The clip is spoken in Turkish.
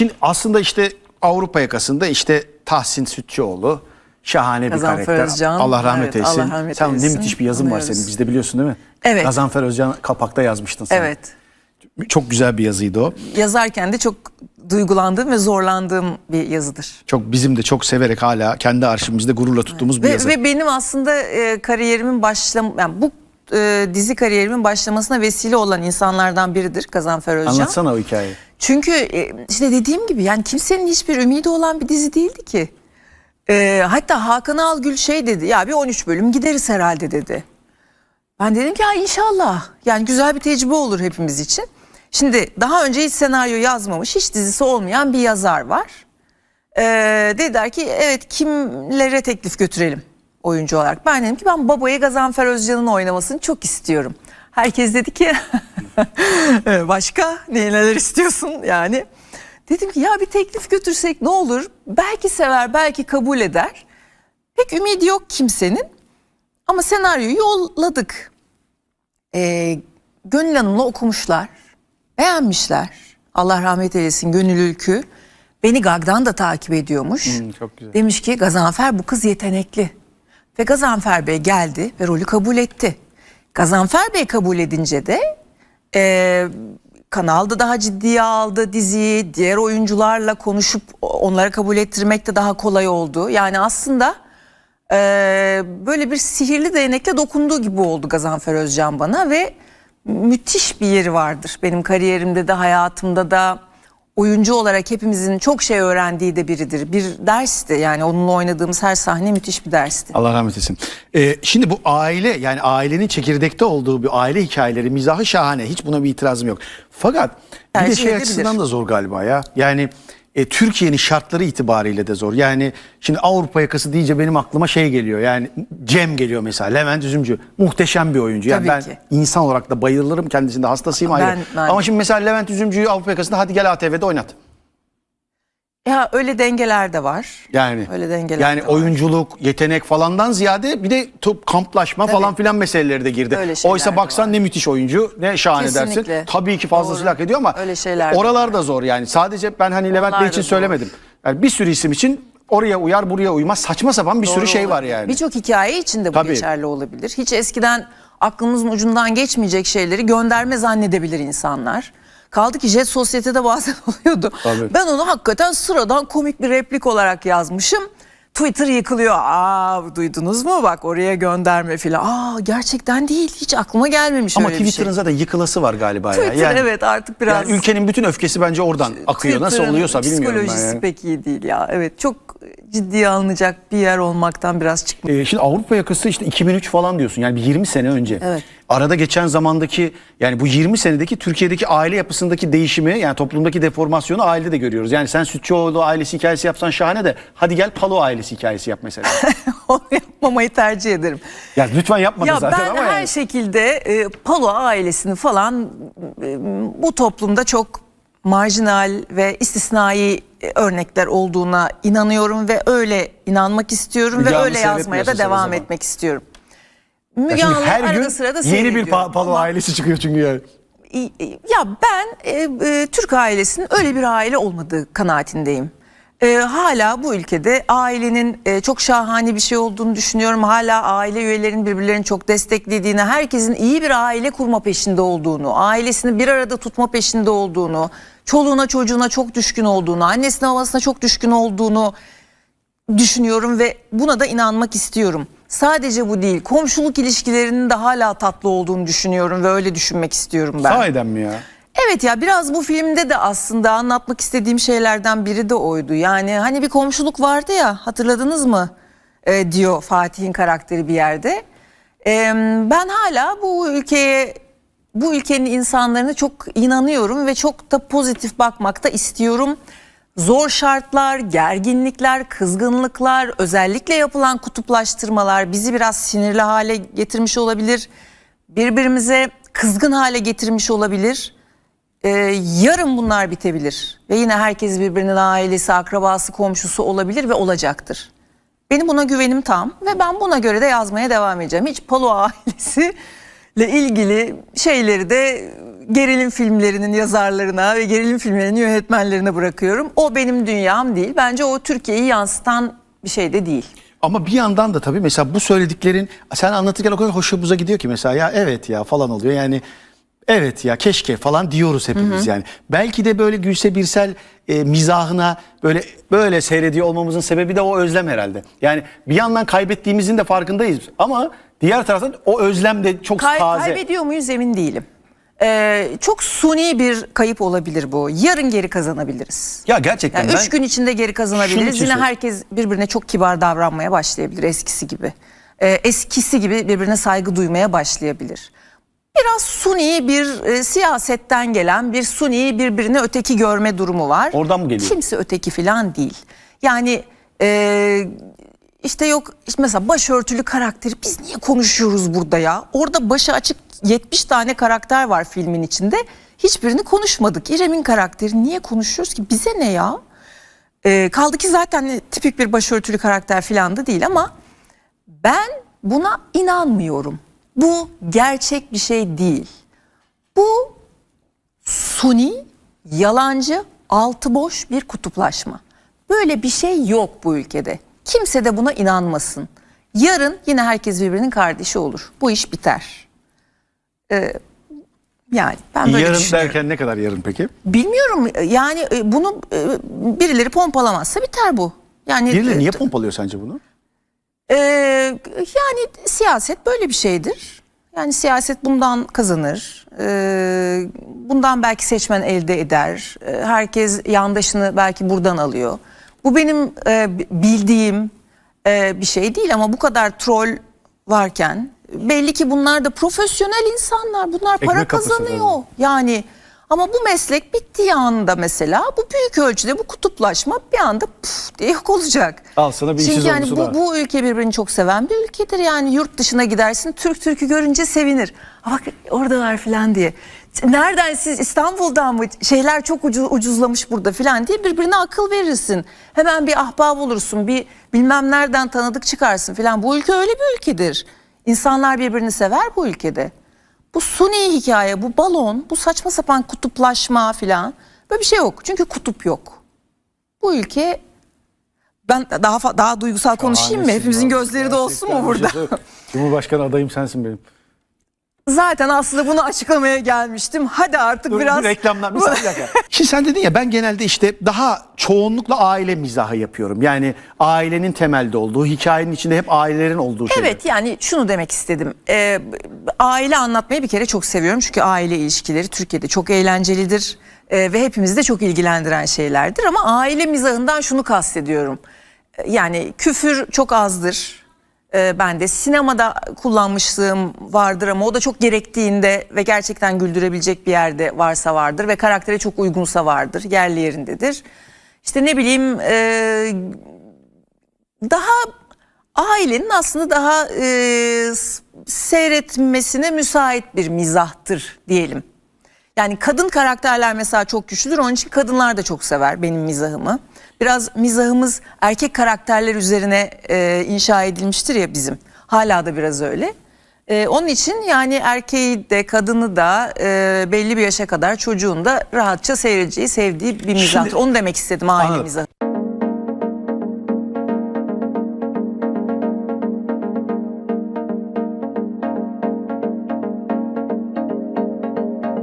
şimdi aslında işte Avrupa yakasında işte Tahsin Sütçüoğlu şahane bir Gazanfer karakter. Özcan, Allah rahmet evet, eylesin. Allah rahmet sen ne eylesin. müthiş bir yazın var Anlıyoruz. senin. Bizde biliyorsun değil mi? Evet. Gazanfer Özcan kapakta yazmıştın sen. Evet. Çok güzel bir yazıydı o. Yazarken de çok duygulandığım ve zorlandığım bir yazıdır. Çok bizim de çok severek hala kendi arşivimizde gururla tuttuğumuz bir Ve, yazı. ve benim aslında e, kariyerimin başlam yani bu e, dizi kariyerimin başlamasına vesile olan insanlardan biridir Gazanfer Özcan. Anlatsana o hikayeyi. Çünkü e, işte dediğim gibi yani kimsenin hiçbir ümidi olan bir dizi değildi ki. E, hatta Hakan Algül şey dedi ya bir 13 bölüm gideriz herhalde dedi. Ben dedim ki ya inşallah yani güzel bir tecrübe olur hepimiz için. Şimdi daha önce hiç senaryo yazmamış hiç dizisi olmayan bir yazar var. E, dediler ki evet kimlere teklif götürelim oyuncu olarak. Ben dedim ki ben babaya Gazanfer Özcan'ın oynamasını çok istiyorum. Herkes dedi ki "E, başka ne neler istiyorsun yani. Dedim ki ya bir teklif götürsek ne olur? Belki sever, belki kabul eder. Pek ümidi yok kimsenin. Ama senaryoyu yolladık. Ee, Gönül Hanım'la okumuşlar. Beğenmişler. Allah rahmet eylesin Gönül Ülkü. Beni Gag'dan da takip ediyormuş. Hmm, çok güzel. Demiş ki Gazanfer bu kız yetenekli. Ve Gazanfer Bey geldi ve rolü kabul etti. Gazanfer Bey kabul edince de e, kanalda daha ciddiye aldı diziyi. Diğer oyuncularla konuşup onları kabul ettirmek de daha kolay oldu. Yani aslında e, böyle bir sihirli değnekle dokunduğu gibi oldu Gazanfer Özcan bana ve müthiş bir yeri vardır. Benim kariyerimde de hayatımda da oyuncu olarak hepimizin çok şey öğrendiği de biridir. Bir dersti yani onunla oynadığımız her sahne müthiş bir dersti. Allah rahmet eylesin. Ee, şimdi bu aile yani ailenin çekirdekte olduğu bir aile hikayeleri mizahı şahane. Hiç buna bir itirazım yok. Fakat bir de Tercih şey edilebilir. açısından da zor galiba ya. Yani e, Türkiye'nin şartları itibariyle de zor. Yani şimdi Avrupa yakası deyince benim aklıma şey geliyor. Yani Cem geliyor mesela. Levent Üzümcü. Muhteşem bir oyuncu. Yani Tabii ben ki. insan olarak da bayılırım. Kendisinde hastasıyım ayrı. Ben- ben Ama şimdi mesela Levent Üzümcü'yü Avrupa yakasında hadi gel ATV'de oynat. Ya öyle dengeler de var. Yani Öyle dengeler yani de var. oyunculuk, yetenek falandan ziyade bir de top kamplaşma Tabii. falan filan meseleleri de girdi. Öyle Oysa baksan var. ne müthiş oyuncu, ne şahane Kesinlikle. dersin. Tabii ki fazlasıyla hak ediyor ama Öyle şeyler oralar da zor yani. Sadece ben hani Levent Onlar Bey da için söylemedim. Yani bir sürü isim için oraya uyar, buraya uymaz. Saçma sapan bir sürü Doğru şey var olabilir. yani. Birçok hikaye için de bu Tabii. geçerli olabilir. Hiç eskiden aklımızın ucundan geçmeyecek şeyleri gönderme zannedebilir insanlar. Kaldı ki Jet Sosyete'de bazen oluyordu. Tabii. Ben onu hakikaten sıradan komik bir replik olarak yazmışım. Twitter yıkılıyor. Aa duydunuz mu bak oraya gönderme filan. Aa gerçekten değil. Hiç aklıma gelmemiş Ama öyle bir şey. Twitter'ın zaten yıkılası var galiba ya. Twitter evet artık biraz. yani ülkenin bütün öfkesi bence oradan akıyor. Nasıl Twitter'ın oluyorsa bilmiyorum ben Psikolojisi yani. pek iyi değil ya. Evet çok ciddiye alınacak bir yer olmaktan biraz çıkmış. Ee, şimdi Avrupa yakası işte 2003 falan diyorsun yani bir 20 sene önce. Evet. Arada geçen zamandaki yani bu 20 senedeki Türkiye'deki aile yapısındaki değişimi yani toplumdaki deformasyonu ailede de görüyoruz. Yani sen Sütçüoğlu ailesi hikayesi yapsan şahane de hadi gel Palo ailesi hikayesi yap mesela. Onu yapmamayı tercih ederim. ya lütfen yapma da Ya zaten ben ama her yani. şekilde e, Palo ailesini falan e, bu toplumda çok marjinal ve istisnai e, örnekler olduğuna inanıyorum ve öyle inanmak istiyorum Müge ve öyle yazmaya da devam etmek istiyorum. Müge Anlı her arada gün sırada yeni bir Pa- Palo ailesi çıkıyor çünkü yani. Ya ben e, e, Türk ailesinin öyle bir aile olmadığı kanaatindeyim. E, hala bu ülkede ailenin e, çok şahane bir şey olduğunu düşünüyorum. Hala aile üyelerinin birbirlerini çok desteklediğini, herkesin iyi bir aile kurma peşinde olduğunu, ailesini bir arada tutma peşinde olduğunu, çoluğuna çocuğuna çok düşkün olduğunu, annesine babasına çok düşkün olduğunu düşünüyorum ve buna da inanmak istiyorum. Sadece bu değil, komşuluk ilişkilerinin de hala tatlı olduğunu düşünüyorum ve öyle düşünmek istiyorum ben. Sahiden mi ya? Evet ya biraz bu filmde de aslında anlatmak istediğim şeylerden biri de oydu. Yani hani bir komşuluk vardı ya hatırladınız mı Ee, diyor Fatih'in karakteri bir yerde. Ee, ben hala bu ülkeye bu ülkenin insanlarına çok inanıyorum ve çok da pozitif bakmakta istiyorum. Zor şartlar, gerginlikler, kızgınlıklar, özellikle yapılan kutuplaştırmalar bizi biraz sinirli hale getirmiş olabilir. Birbirimize kızgın hale getirmiş olabilir. Ee, yarın bunlar bitebilir ve yine herkes birbirinin ailesi, akrabası, komşusu olabilir ve olacaktır. Benim buna güvenim tam ve ben buna göre de yazmaya devam edeceğim. Hiç Palo ailesi ile ilgili şeyleri de gerilim filmlerinin yazarlarına ve gerilim filmlerinin yönetmenlerine bırakıyorum. O benim dünyam değil. Bence o Türkiye'yi yansıtan bir şey de değil. Ama bir yandan da tabii mesela bu söylediklerin sen anlatırken o kadar hoşumuza gidiyor ki mesela ya evet ya falan oluyor. Yani evet ya keşke falan diyoruz hepimiz yani. Belki de böyle Gülse Birsel e, mizahına böyle böyle seyrediyor olmamızın sebebi de o özlem herhalde. Yani bir yandan kaybettiğimizin de farkındayız ama diğer taraftan o özlem de çok Kay- taze. kaybediyor muyuz emin değilim. Ee, çok suni bir kayıp olabilir bu. Yarın geri kazanabiliriz. Ya gerçekten Yani ben üç gün içinde geri kazanabiliriz. Yine herkes birbirine çok kibar davranmaya başlayabilir eskisi gibi. Ee, eskisi gibi birbirine saygı duymaya başlayabilir. Biraz suni bir e, siyasetten gelen bir suni birbirini öteki görme durumu var. Oradan mı geliyor? Kimse öteki falan değil. Yani e, işte yok işte mesela başörtülü karakteri biz niye konuşuyoruz burada ya? Orada başı açık 70 tane karakter var filmin içinde. Hiçbirini konuşmadık. İrem'in karakteri niye konuşuyoruz ki? Bize ne ya? Ee, kaldı ki zaten tipik bir başörtülü karakter falan da değil ama ben buna inanmıyorum. Bu gerçek bir şey değil. Bu suni, yalancı, altı boş bir kutuplaşma. Böyle bir şey yok bu ülkede. Kimse de buna inanmasın. Yarın yine herkes birbirinin kardeşi olur. Bu iş biter. Ee, yani ben böyle yarın düşünüyorum. derken ne kadar yarın peki? Bilmiyorum yani e, bunu e, birileri pompalamazsa biter bu. Yani Birileri e, niye pompalıyor sence bunu? E, yani siyaset böyle bir şeydir. Yani siyaset bundan kazanır. E, bundan belki seçmen elde eder. E, herkes yandaşını belki buradan alıyor. Bu benim e, bildiğim e, bir şey değil ama bu kadar troll varken belli ki bunlar da profesyonel insanlar. Bunlar para Ekmek kapısı kazanıyor. Yani ama bu meslek bittiği anda mesela bu büyük ölçüde bu kutuplaşma bir anda puf diye yok olacak. Al sana bir işsiz Çünkü yani bu, daha. bu ülke birbirini çok seven bir ülkedir. Yani yurt dışına gidersin Türk Türk'ü görünce sevinir. "Aa Bak oradalar falan diye. Nereden siz İstanbul'dan mı şeyler çok ucu, ucuzlamış burada falan diye birbirine akıl verirsin. Hemen bir ahbap olursun bir bilmem nereden tanıdık çıkarsın falan. Bu ülke öyle bir ülkedir. İnsanlar birbirini sever bu ülkede. Bu suni hikaye, bu balon, bu saçma sapan kutuplaşma falan böyle bir şey yok. Çünkü kutup yok. Bu ülke ben daha daha duygusal konuşayım mı? Hepimizin gözleri de olsun mu burada? Cumhurbaşkanı adayım sensin benim. Zaten aslında bunu açıklamaya gelmiştim. Hadi artık Dur, biraz bir reklamdan bir saniye. Şimdi sen dedin ya ben genelde işte daha çoğunlukla aile mizahı yapıyorum. Yani ailenin temelde olduğu, hikayenin içinde hep ailelerin olduğu şeyler. Evet yani şunu demek istedim. Ee, aile anlatmayı bir kere çok seviyorum. Çünkü aile ilişkileri Türkiye'de çok eğlencelidir. Ee, ve hepimizi de çok ilgilendiren şeylerdir. Ama aile mizahından şunu kastediyorum. Ee, Yani küfür çok azdır. Ee, ben de sinemada kullanmışlığım vardır ama o da çok gerektiğinde ve gerçekten güldürebilecek bir yerde varsa vardır ve karaktere çok uygunsa vardır, yerli yerindedir. İşte ne bileyim e, daha ailenin aslında daha e, seyretmesine müsait bir mizahtır diyelim. Yani kadın karakterler mesela çok güçlüdür. Onun için kadınlar da çok sever benim mizahımı. Biraz mizahımız erkek karakterler üzerine e, inşa edilmiştir ya bizim. Hala da biraz öyle. E, onun için yani erkeği de kadını da e, belli bir yaşa kadar çocuğun da rahatça seyredeceği, sevdiği bir mizahtır. Onu demek istedim aile Anladım. mizahı.